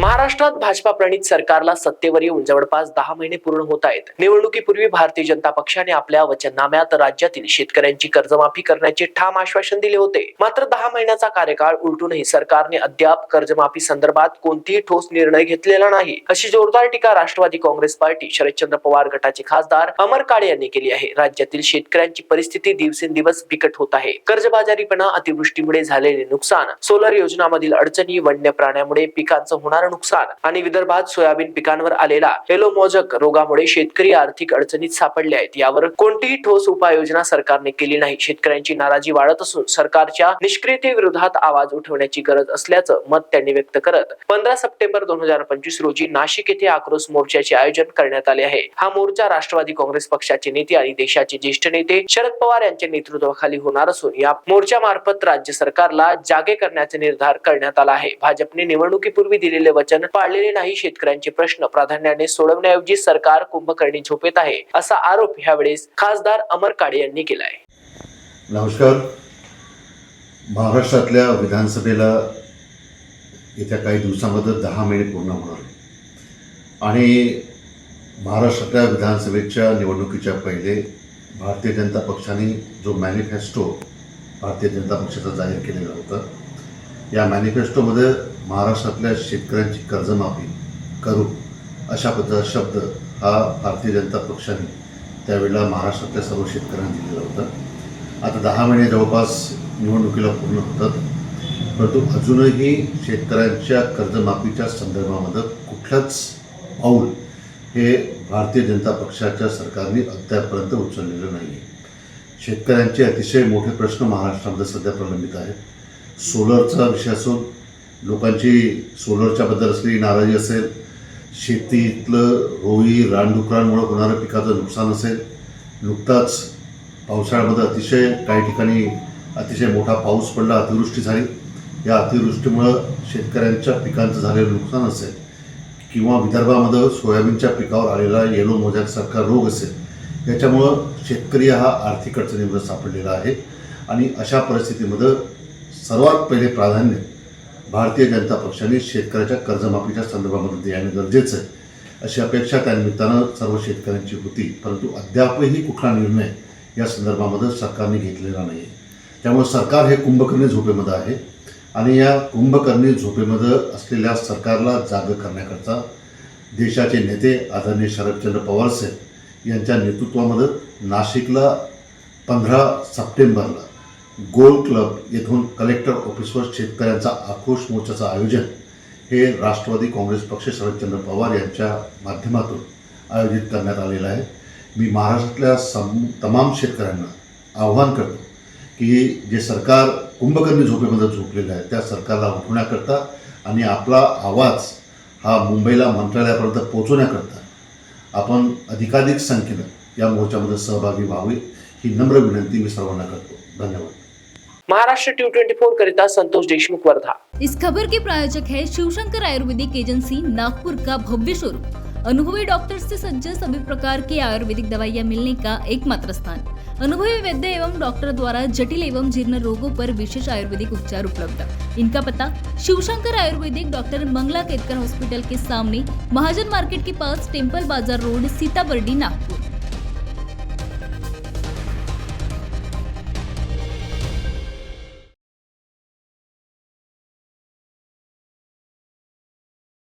महाराष्ट्रात भाजपा प्रणित सरकारला सत्तेवर येऊन जवळपास दहा महिने पूर्ण होत आहेत. निवडणुकीपूर्वी भारतीय जनता पक्षाने आपल्या वचननाम्यात राज्यातील शेतकऱ्यांची कर्जमाफी करण्याचे ठाम आश्वासन दिले होते. मात्र दहा महिन्याचा कार्यकाळ उलटूनही सरकारने अद्याप कर्जमाफी संदर्भात कोणतीही ठोस निर्णय घेतलेला नाही. अशी जोरदार टीका राष्ट्रवादी काँग्रेस पार्टी शरदचंद्र पवार गटाचे खासदार अमर काळे यांनी केली आहे. राज्यातील शेतकऱ्यांची परिस्थिती दिवसेंदिवस बिकट होत आहे. कर्जबाजारीपणा अतिवृष्टीमुळे झालेले नुकसान सोलर योजनामधील अडचणी वन्य प्राण्यामुळे पिकांचं होणार नुकसान आणि विदर्भात सोयाबीन पिकांवर आलेला एलोमोजक रोगामुळे शेतकरी आर्थिक अडचणीत सापडले आहेत. यावर कोणतीही ठोस उपाययोजना सरकारने केली नाही. शेतकऱ्यांची नाराजी वाढत असून सरकारच्या निष्क्रियतेविरोधात आवाज उठवण्याची गरज असल्याचं मत त्यांनी व्यक्त करत पंधरा सप्टेंबर दोन हजार पंचवीस रोजी नाशिक येथे आक्रोश मोर्चाचे आयोजन करण्यात आले आहे. हा मोर्चा राष्ट्रवादी काँग्रेस पक्षाचे नेते आणि देशाचे ज्येष्ठ नेते शरद पवार यांच्या नेतृत्वाखाली होणार असून या मोर्चामार्फत राज्य सरकारला जागे करण्याचा निर्धार करण्यात आला आहे. भाजपने निवडणुकीपूर्वी दिलेले वचन पाळलेले नाही शेतकऱ्यांचे प्रश्न. प्राधान्याने सोडवण्याऐवजी सरकार कुंभकर्णी झोपेत आहे असा आरोप ह्यावेळेस खासदार अमर काळे यांनी केलाय. नमस्कार. महाराष्ट्रातल्या विधानसभेला येत्या काही दिवसामध्ये दहा महिने पूर्ण होणार आहे आणि महाराष्ट्रातल्या विधानसभेच्या निवडणुकीच्या पहिले भारतीय जनता पक्षाने जो मॅनिफेस्टो भारतीय जनता पक्षाचा जाहीर केलेला होता या मॅनिफेस्टोमध्ये महाराष्ट्रातल्या शेतकऱ्यांची कर्जमाफी करू अशा पद्धतीचा शब्द हा भारतीय जनता पक्षाने त्यावेळेला महाराष्ट्रातल्या सर्व शेतकऱ्यांना दिलेला होता. आता दहा महिने जवळपास निवडणुकीला पूर्ण होतात. परंतु अजूनही शेतकऱ्यांच्या कर्जमाफीच्या संदर्भामध्ये कुठलंच पाऊल हे भारतीय जनता पक्षाच्या सरकारने अद्यापपर्यंत उचललेलं नाही आहे शेतकऱ्यांचे अतिशय मोठे प्रश्न महाराष्ट्रामध्ये सध्या प्रलंबित आहेत. सोलरचा विषय असून लोकांची सोलरच्याबद्दल असलेली नाराजी असेल शेतीतलं रोई रानडुकरांमुळे होणारं पिकाचं नुकसान असेल नुकताच पावसाळ्यामध्ये अतिशय काही ठिकाणी अतिशय मोठा पाऊस पडला अतिवृष्टी झाली. या अतिवृष्टीमुळं शेतकऱ्यांच्या पिकांचं झालेलं नुकसान असेल किंवा विदर्भामध्ये सोयाबीनच्या पिकावर आलेला येलो मोजॅकसारखा रोग असेल याच्यामुळं शेतकरी हा आर्थिक अडचणीमध्ये सापडलेला आहे. आणि अशा परिस्थितीमध्ये सर्वात पहिले प्राधान्य भारतीय जनता पक्षाने शेतकऱ्याच्या कर्जमाफीच्या संदर्भामध्ये देणं गरजेचं आहे. अशी अपेक्षा त्यानिमित्तानं सर्व शेतकऱ्यांची होती परंतु अद्यापही कुठला निर्णय या संदर्भामध्ये सरकारने घेतलेला नाही आहे त्यामुळे सरकार हे कुंभकर्णी झोपेमध्ये आहे आणि या कुंभकर्णी झोपेमध्ये असलेल्या सरकारला जाग करण्याकरता देशाचे नेते आदरणीय शरदचंद्र पवार साहेब यांच्या नेतृत्वामध्ये नाशिकला पंधरा सप्टेंबरला गोल क्लब येथून कलेक्टर ऑफिसवर शेतकऱ्यांचा आक्रोश मोर्चाचं आयोजन हे राष्ट्रवादी काँग्रेस पक्ष शरदचंद्र पवार यांच्या माध्यमातून आयोजित करण्यात आलेलं आहे. मी महाराष्ट्रातल्या सम तमाम शेतकऱ्यांना आव्हान करतो की जे सरकार कुंभकर्णी झोपेमध्ये झोपलेलं आहे त्या सरकारला उठवण्याकरता आणि आपला आवाज हा मुंबईला मंत्रालयापर्यंत पोहोचवण्याकरता आपण अधिकाधिक संख्येनं या मोर्चामध्ये सहभागी व्हावे ही नम्र विनंती मी सर्वांना करतो. धन्यवाद. महाराष्ट्र टी ट्वेंटी फोर करिता संतोष देशमुख वर्धा। इस खबर के प्रायोजक है शिवशंकर आयुर्वेदिक एजेंसी नागपुर का भव्य शोरूम अनुभवी डॉक्टर से सज्ज सभी प्रकार की आयुर्वेदिक दवाइयाँ मिलने का एकमात्र स्थान। अनुभवी वैद्य एवं डॉक्टर द्वारा जटिल एवं जीर्ण रोगों पर विशेष आयुर्वेदिक उपचार उपलब्ध। इनका पता, शिवशंकर आयुर्वेदिक डॉक्टर मंगला केतकर हॉस्पिटल के सामने महाजन मार्केट के pass temple bazaar road Sitabardi, Nagpur.